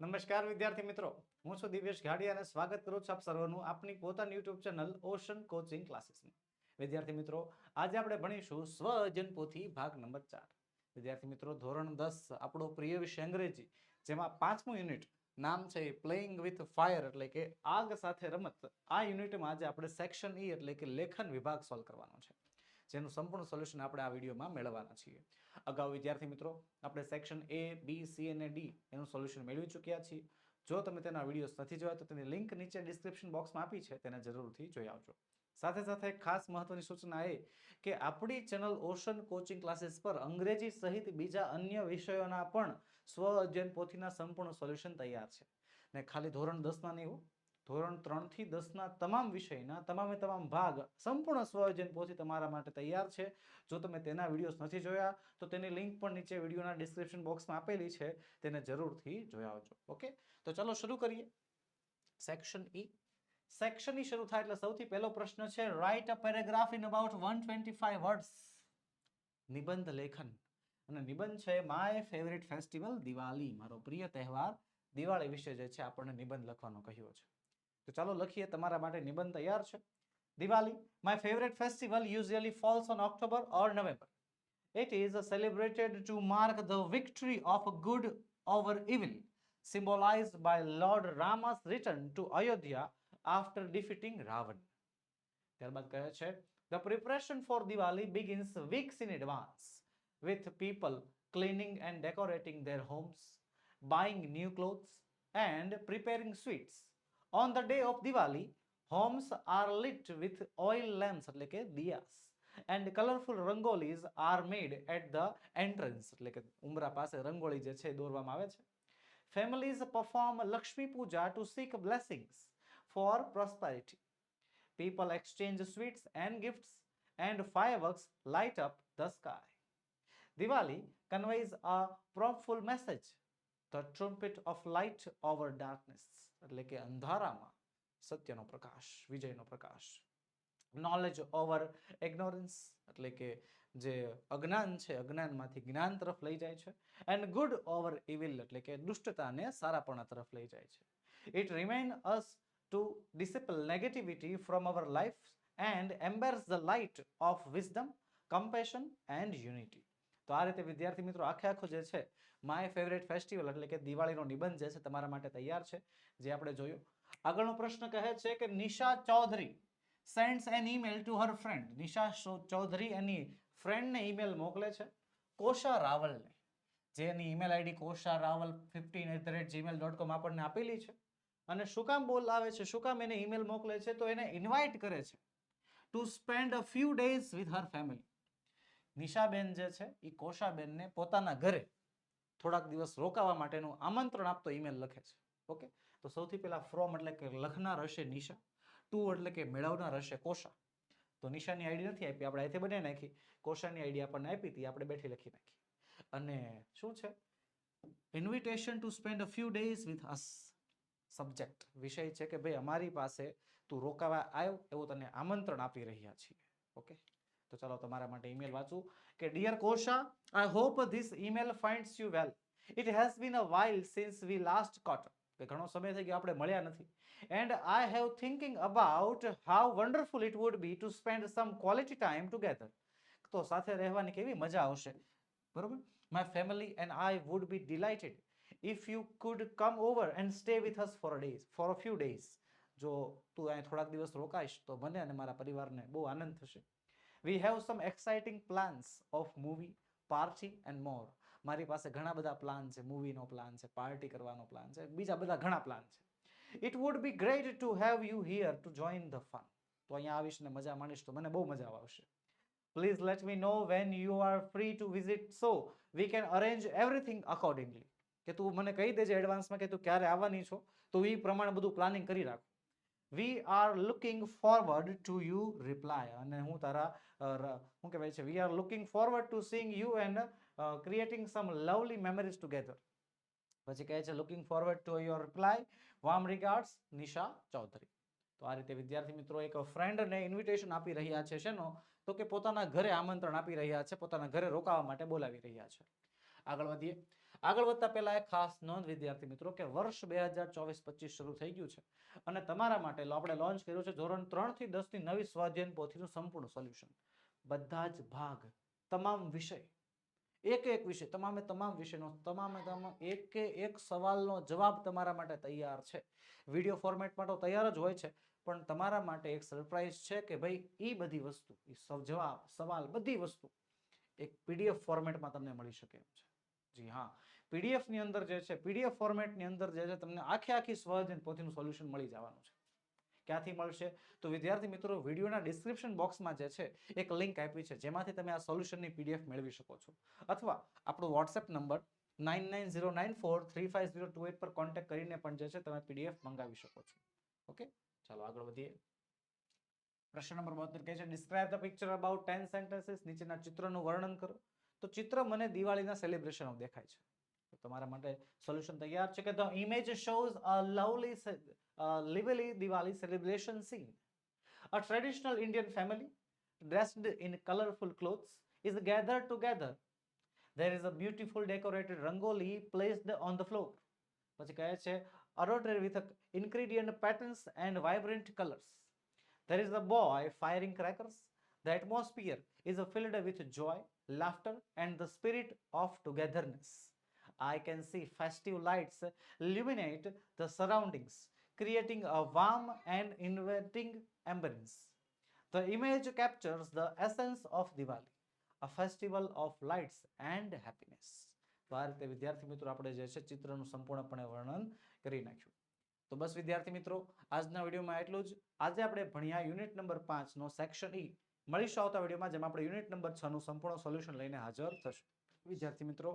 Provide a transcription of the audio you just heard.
નમસ્કાર વિદ્યાર્થી મિત્રો. હું છું દિવ્યેશ ઘાડિયા અને સ્વાગત કરું છું આપ સર્વનું આપની પોતાની યુટ્યુબ ચેનલ ઓશન કોચિંગ ક્લાસીસમાં વિદ્યાર્થી મિત્રો, આજે આપણે ભણીશું સ્વઅજન પોથી ભાગ નંબર ચાર. વિદ્યાર્થી મિત્રો, ધોરણ દસ, આપણો પ્રિય વિષય અંગ્રેજી, જેમાં પાંચમું યુનિટ નામ છે પ્લેઇંગ વિથ ફાયર એટલે કે આગ સાથે રમત. આ યુનિટમાં આજે આપણે સેક્શન ઈ એટલે કે લેખન વિભાગ સોલ્વ કરવાનો છે. જેનું સંપૂર્ણ સોલ્યુશન આપણે આ વિડીયોમાં મેળવવાના છીએ. અગાઉ વિદ્યાર્થી મિત્રો, આપણે સેક્શન એ બી સી અને ડી એનું સોલ્યુશન મેળવી ચૂક્યા છીએ. જો તમે તેના વિડીયોઝ નથી જોયા, તો તેની લિંક નીચે ડિસ્ક્રિપ્શન બોક્સમાં આપી છે, તેને જરૂરથી જોઈ આવજો. સાથે સાથે એક ખાસ મહત્વની સૂચના એ કે આપણી ચેનલ ઓશન કોચિંગ ક્લાસીસ પર અંગ્રેજી સહિત બીજા અન્ય વિષયોના પણ સ્વ અધ્યયન પોથીના સંપૂર્ણ સોલ્યુશન તૈયાર છે. ને ખાલી ધોરણ દસના નહીં ધોરણ ત્રણથી દસના તમામ વિષયના તમામે તમામ ભાગ સંપૂર્ણ સ્વયોજન પહોંચી તમારા માટે તૈયાર છે. જો તમે તેના વિડીયોઝ નથી જોયા, તો તેની લિંક પણ નીચે વિડીયોના ડિસ્ક્રિપ્શન બોક્સમાં આપેલી છે. તેને જરૂરથી જોઈ આવજો ઓકે? તો ચલો શરૂ કરીએ. સેક્શન ઈ સેક્શન ઈ શરૂ થાય એટલે સૌથી પહેલો પ્રશ્ન છે write a paragraph in about 125 words નિબંધ લેખન. અને નિબંધ છે માય ફેવરેટ ફેસ્ટિવલ દિવાળી, મારો પ્રિય તહેવાર. દિવાળી વિશે જે છે, આપણને નિબંધ લખવાનો કહ્યો છે. તો ચાલો લખીએ તમારા માટે નિબંધ તૈયાર છે Diwali my favourite festival usually falls on October or November It is celebrated to mark the victory of good over evil, symbolized by Lord Rama's return to Ayodhya after defeating Ravan. ત્યારબાદ કહે છે The preparation for Diwali begins weeks in advance, with people cleaning and decorating their homes, buying new clothes, and preparing sweets. On the day of Diwali, homes are lit with oil lamps, એટલે કે diyas, and colorful rangolis are made at the entrance એટલે કે ઉમરા પાસે રંગોળી જે છે એ દોરવામાં આવે છે families perform lakshmi puja to seek blessings for prosperity people exchange sweets and gifts and fireworks light up the sky diwali conveys a powerful message the trumpet of light over darkness એટલે કે અંધારામાં સત્યનો પ્રકાશ, વિજયનો પ્રકાશ. Knowledge over ignorance એટલે કે જે અજ્ઞાન છે, અજ્ઞાનમાંથી જ્ઞાન તરફ લઈ જાય છે. એન્ડ ગુડ ઓવર ઇવિલ એટલે કે દુષ્ટતાને સારાપણા તરફ લઈ જાય છે. It remain us to dispel negativity from our life and embers the light of wisdom compassion and unity તો આ રીતે વિદ્યાર્થી મિત્રો આખે આખો જે છે માય ફેવરેટ ફેસ્ટિવલ એટલે કે દિવાળીનો નિબંધ જે છે તમારા માટે તૈયાર છે, જે આપણે જોયું. આગળનો પ્રશ્ન કહે છે કે Nisha Chaudhary sends an email to her friend Nisha Chaudhary એની ફ્રેન્ડને ઈમેલ મોકલે છે કોશા રાવલને, જે એની email ID Kosha Rawal fifteen at the rate Gmail dot com આપણને આપેલી છે. અને શું કામ બોલાવે છે? શું કામ એને ઈમેલ મોકલે છે? તો એને ઇન્વાઇટ કરે છે to spend a few days with her family નિશાબેન જે છે, એ કોશાબેનને પોતાના ઘરે થોડાક દિવસ રોકાવા માટેનું આમંત્રણ આપતો ઈમેલ લખે છે. ઓકે? તો સૌથી પહેલા ફ્રોમ એટલે કે લખનાર હશે નિશા. ટુ એટલે કે મેળવનાર હશે કોશા. તો નિશાની આઈડી નથી આપી, આપણે અહીંથી બનાવી નાખી. કોશાની આઈડી આપણને આપી હતી, આપણે બેઠી લખી નાખી. અને શું છે? Invitation to spend a few days with us subject વિષય છે કે, ભાઈ, અમારી પાસે તું રોકાવા આવ્યો, એવું તને આમંત્રણ આપી રહ્યા છીએ. ઓકે? તો ચાલો તમારા માટે ઈમેલ વાંચું કે dear Kosha I hope this email finds you well it has been a while since we last caught કે ઘણો સમય થઈ ગયો આપણે મળ્યા નથી and I have thinking about how wonderful it would be to spend some quality time together. તો સાથે રહેવાની કેવી મજા આવશે બરોબર family and I would be delighted if you could come over and stay with us for a days for a few days જો તું અહીં થોડાક દિવસ રોકાઈશ તો મને અને મારા પરિવારને બહુ આનંદ થશે we have some exciting plans of movie party and more મારી પાસે ઘણા બધા પ્લાન છે મૂવીનો પ્લાન છે પાર્ટી કરવાનો પ્લાન છે, બીજા બધા ઘણા પ્લાન છે. It would be great to have you here to join the fun તો અહીંયા આવીશ ને મજા માણીશ તો મને બહુ મજા આવશે. Please let me know when you are free to visit so we can arrange everything accordingly કે તું મને કહી દેજે એડવાન્સમાં કે તું ક્યારે આવવાની છો, તો એ પ્રમાણે બધું પ્લાનિંગ કરી રાખો. We are looking forward to you reply અને હું તારા શું કહેવાય છે? We are looking forward to seeing you and creating some lovely memories together પછી કહે છે looking forward to your reply warm regards Nisha Chaudhary. તો આ રીતે વિદ્યાર્થી મિત્રો એક ફ્રેન્ડને ઇન્વિટેશન આપી રહ્યા છે શેનો? તો કે પોતાના ઘરે આમંત્રણ આપી રહ્યા છે, પોતાના ઘરે રોકાવા માટે બોલાવી રહ્યા છે. આગળ વધીએ. આગળ વધતા પહેલા એક ખાસ નોંધ, વિદ્યાર્થી મિત્રો, કે વર્ષ બે હજાર ચોવીસ પચીસ શરૂ થઈ ગયું છે. અને તમારા માટે આપણે લોન્ચ કર્યું છે ધોરણ ત્રણથી દસની નવી સ્વાધ્યાયન પોથીનું સંપૂર્ણ સોલ્યુશન બધા જ ભાગ, તમામ વિષય, એક એક વિષય, તમામે તમામ વિષયનો, તમામે તમામ એક એક સવાલનો જવાબ તમારા માટે તૈયાર છે. વીડિયો ફોર્મેટમાં તો તૈયાર જ હોય છે, પણ તમારા માટે એક સરપ્રાઈઝ છે કે ભાઈ એ બધી વસ્તુ એ જવાબ, સવાલ, બધી વસ્તુ એક પીડીએફ ફોર્મેટમાં તમને મળી શકે એમ છે. જી હા. પીડીએફની અંદર જે છે, પીડીએફ ફોર્મેટની અંદર જે છે, તમને આખી આખી સ્વાધ્યાયન પોથીનું સોલ્યુશન મળી જવાનું છે. ક્યાંથી મળશે? તો વિદ્યાર્થી મિત્રો, વિડીયોના ડિસ્ક્રિપ્શન બોક્સમાં જે છે, એક લિંક આપી છે, જેમાંથી તમે આ સોલ્યુશનની પીડીએફ મેળવી શકો છો. અથવા આપણો WhatsApp number nine nine zero nine four three five zero two eight પર કોન્ટેક્ટ કરીને પણ જે છે, તમે પીડીએફ મંગાવી શકો છો. ઓકે ચાલો, આગળ વધીએ. પ્રશ્ન નંબર બોતેર કહે છે describe the picture about ten sentences નીચેના ચિત્રનું વર્ણન કરો. તો ચિત્ર મને દિવાળીના સેલિબ્રેશનો દેખાય છે. તમારા માટે સોલ્યુશન તૈયાર છે કે the image shows a lovely lively Diwali celebration scene. A traditional Indian family dressed in colorful clothes is gathered together. There is a beautiful decorated rangoli placed on the floor. પછી કહે છે adorned with ingredient patterns and vibrant colors. There is a boy firing crackers. The atmosphere is filled with joy, laughter, and the spirit of togetherness. I can see festive lights illuminate the surroundings, creating a warm and inviting ambience. The image captures the essence of Diwali, a festival of lights and happiness. ભારતે વિદ્યાર્થી મિત્રો આપણે જે છે ચિત્રનું સંપૂર્ણપણે વર્ણન કરી નાખ્યું તો બસ વિદ્યાર્થી મિત્રો આજના વિડીયોમાં એટલું જ આજે આપણે ભણ્યા યુનિટ નંબર પાંચનો સેક્શન ઈ મળીશું આવતા વિડીયોમાં જેમાં આપણે યુનિટ નંબર છનું સંપૂર્ણ સોલ્યુશન લઈને હાજર થશું વિદ્યાર્થી મિત્રો